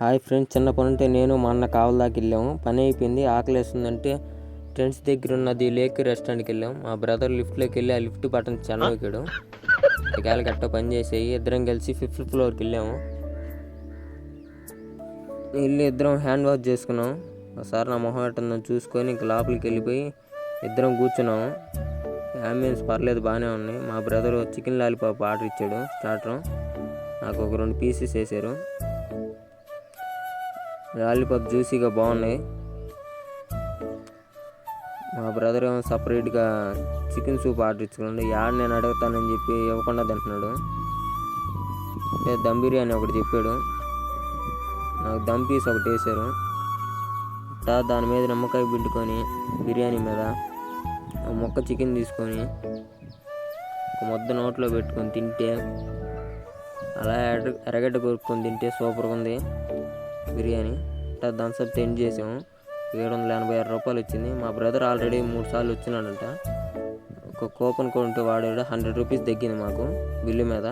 Hi friends చిన్న పని ఉంటే నేను మా అన్న కావల వెళ్ళాము. పని అయిపోయింది ఆకలి వేస్తుందంటే ఫ్రెండ్స్ దగ్గర ఉన్నది లేక్ రెస్టారెంట్కి వెళ్ళాం. మా బ్రదర్ లిఫ్ట్లోకి వెళ్ళి ఆ లిఫ్ట్ బటన్ చెన్నోకాడు ఇకాల గట్ట పని చేసేయి ఇద్దరం కలిసి ఫిఫ్త్ ఫ్లోర్కి వెళ్ళాము. వెళ్ళి ఇద్దరం హ్యాండ్ వాష్ చేసుకున్నాం. ఒకసారి నా మొహం ఎట్టుందని చూసుకొని ఇంక లోపలికి వెళ్ళిపోయి ఇద్దరం కూర్చున్నాము. అంబులెన్స్ పర్లేదు బాగానే ఉన్నాయి మా బ్రదర్ చికెన్ లాలీపాప్ ఆర్డర్ ఇచ్చాడు స్టార్టర్ నాకు ఒక రెండు పీసెస్ వేసారు. లాలీపాప్ జ్యూసీగా బాగున్నాయి. మా బ్రదర్ ఏమో సపరేట్గా చికెన్ సూప్ ఆర్డర్ ఇచ్చుకున్నాడు. యాడ్ నేను అడుగుతానని చెప్పి ఇవ్వకుండా తింటున్నాడు. దమ్ బిర్యానీ ఒకటి చెప్పాడు. నాకు దమ్ పీస్ ఒకటి వేసారు దాని మీద నిమ్మకాయ పిండుకొని బిర్యానీ మీద మొక్క ముక్క చికెన్ తీసుకొని ఒక ముద్ద నోట్లో పెట్టుకొని తింటే అలా ఎర్ర ఎర్రగడ్డ కొరుక్కొని తింటే సూపర్గా ఉంది. బిర్యానీ. అంటే థమ్స్అప్ సెండ్ చేసాము? ఏడు వందల ఎనభై ఆరు రూపాయలు వచ్చింది. మా బ్రదర్ ఆల్రెడీ మూడు సార్లు వచ్చినాడంట. ఒక కూపన్ కొంటే వాడాడు. హండ్రెడ్ రూపీస్ తగ్గింది మాకు బిల్లు మీద.